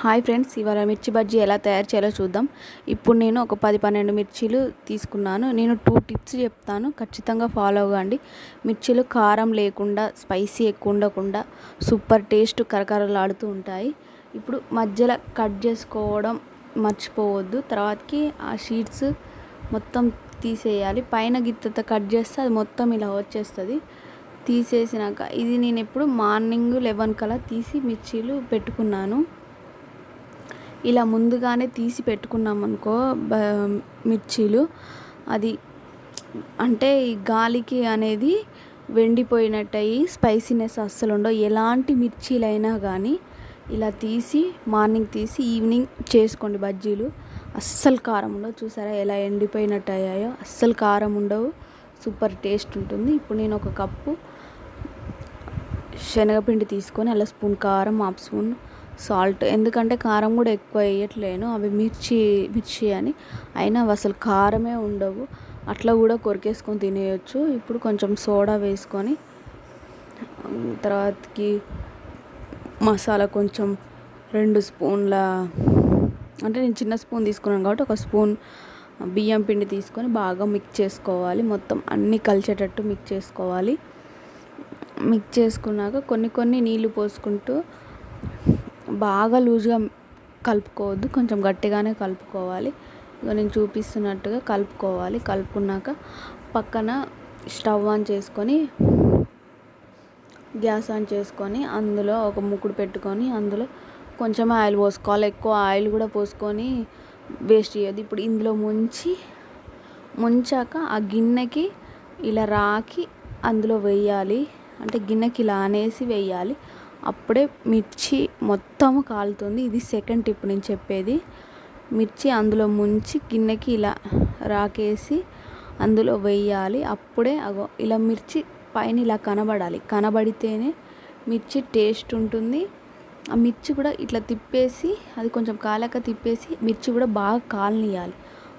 Hi friends ఇవాళ మిర్చి బజ్జీ ఎలా తయారు చేయాలో చూద్దాం. ఇప్పుడు నేను ఒక పది పన్నెండు మిర్చీలు తీసుకున్నాను. నేను టూ టిప్స్ చెప్తాను. ఖచ్చితంగా ఫాలో అవ్వండి. మిర్చీలు కారం లేకుండా స్పైసీ ఎక్కువ ఉండకుండా సూపర్ టేస్ట్ కరకరలాడుతూ ఉంటాయి. ఇప్పుడు మధ్యలో కట్ చేసుకోవడం మర్చిపోవద్దు. తర్వాతకి ఆ షీట్స్ మొత్తం తీసేయాలి. పైన గిత్తతో కట్ చేస్తే అది మొత్తం ఇలా వచ్చేస్తుంది. తీసేసినాక ఇది నేను ఎప్పుడు మార్నింగ్ లెవెన్ కల్లా తీసి మిర్చీలు పెట్టుకున్నాను. ఇలా ముందుగానే తీసి పెట్టుకున్నాం అనుకో మిర్చీలు అది అంటే ఈ గాలికి అనేది వెండిపోయినట్టయి స్పైసీనెస్ అస్సలు ఉండవు. ఎలాంటి మిర్చీలైనా కానీ ఇలా తీసి మార్నింగ్ తీసి ఈవినింగ్ చేసుకోండి బజ్జీలు. అస్సలు కారం ఉండవు. చూసారా ఎలా ఎండిపోయినట్టు అయ్యాయో అస్సలు కారం ఉండవు. సూపర్ టేస్ట్ ఉంటుంది. ఇప్పుడు నేను ఒక కప్పు శనగపిండి తీసుకొని అలా స్పూన్ కారం హాఫ్ స్పూన్ సాల్ట్. ఎందుకంటే కారం కూడా ఎక్కువ వేయట్లేను. అవి మిర్చి మిర్చి అని. అయినా అవి అసలు కారమే ఉండవు. అట్లా కూడా కొరికేసుకొని తినేయచ్చు. ఇప్పుడు కొంచెం సోడా వేసుకొని తర్వాతకి మసాలా కొంచెం రెండు స్పూన్ల అంటే నేను చిన్న స్పూన్ తీసుకున్నాను కాబట్టి ఒక స్పూన్ బియ్యం పిండి తీసుకొని బాగా మిక్స్ చేసుకోవాలి. మొత్తం అన్నీ కలిసేటట్టు మిక్స్ చేసుకోవాలి. మిక్స్ చేసుకున్నాక కొన్ని కొన్ని నీళ్ళు పోసుకుంటూ బాగా లూజ్గా కలుపుకోవద్దు కొంచెం గట్టిగానే కలుపుకోవాలి. ఇక నేను చూపిస్తున్నట్టుగా కలుపుకోవాలి. కలుపుకున్నాక పక్కన స్టవ్ ఆన్ చేసుకొని గ్యాస్ ఆన్ చేసుకొని అందులో ఒక ముక్కుడు పెట్టుకొని అందులో కొంచెం ఆయిల్ పోసుకోవాలి. ఎక్కువ ఆయిల్ కూడా పోసుకొని వేస్ట్ చేయొద్దు. ఇప్పుడు ఇందులో ముంచి ముంచాక ఆ గిన్నెకి ఇలా రాకి అందులో వేయాలి. అంటే గిన్నెకి ఇలా అనేసి వేయాలి. అప్పుడే మిర్చి మొత్తం కాలుతుంది. ఇది సెకండ్ టిప్ నేను చెప్పేది. మిర్చి అందులో ముంచి గిన్నెకి ఇలా రాకేసి అందులో వేయాలి. అప్పుడే అగో ఇలా మిర్చి పైన ఇలా కనబడాలి. కనబడితేనే మిర్చి టేస్ట్ ఉంటుంది. ఆ మిర్చి కూడా ఇట్లా తిప్పేసి అది కొంచెం కాలాక తిప్పేసి మిర్చి కూడా బాగా కాలనియాలి.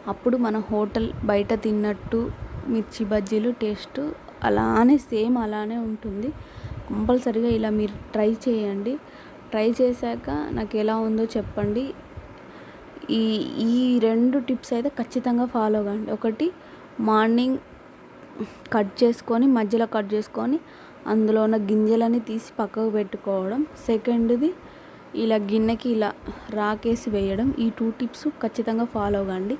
అప్పుడు మన హోటల్ బయట తిన్నట్టు మిర్చి బజ్జీలు టేస్ట్ అలానే సేమ్ అలానే ఉంటుంది. కంపల్సరిగా ఇలా మీరు ట్రై చేయండి. ట్రై చేశాక నాకు ఎలా ఉందో చెప్పండి. ఈ ఈ రెండు టిప్స్ అయితే ఖచ్చితంగా ఫాలో కండి ఒకటి మార్నింగ్ కట్ చేసుకొని మధ్యలో కట్ చేసుకొని అందులో ఉన్న గింజలని తీసి పక్కకు పెట్టుకోవడం. సెకండ్ది ఇలా గిన్నెకి ఇలా రాకేసి వేయడం. ఈ టూ టిప్స్ ఖచ్చితంగా ఫాలో కండి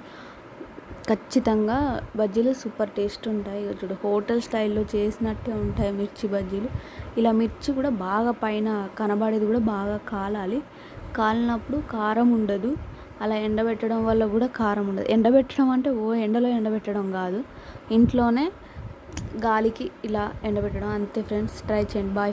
ఖచ్చితంగా బజ్జీలు సూపర్ టేస్ట్ ఉంటాయి. చూడు హోటల్ స్టైల్లో చేసినట్టే ఉంటాయి మిర్చి బజ్జీలు. ఇలా మిర్చి కూడా బాగా పైన కనబడేది కూడా బాగా కాలాలి. కాలినప్పుడు కారం ఉండదు. అలా ఎండబెట్టడం వల్ల కూడా కారం ఉండదు. ఎండబెట్టడం అంటే ఓ ఎండలో ఎండబెట్టడం కాదు. ఇంట్లోనే గాలికి ఇలా ఎండబెట్టడం. అంతే ఫ్రెండ్స్ ట్రై చేయండి. బాయ్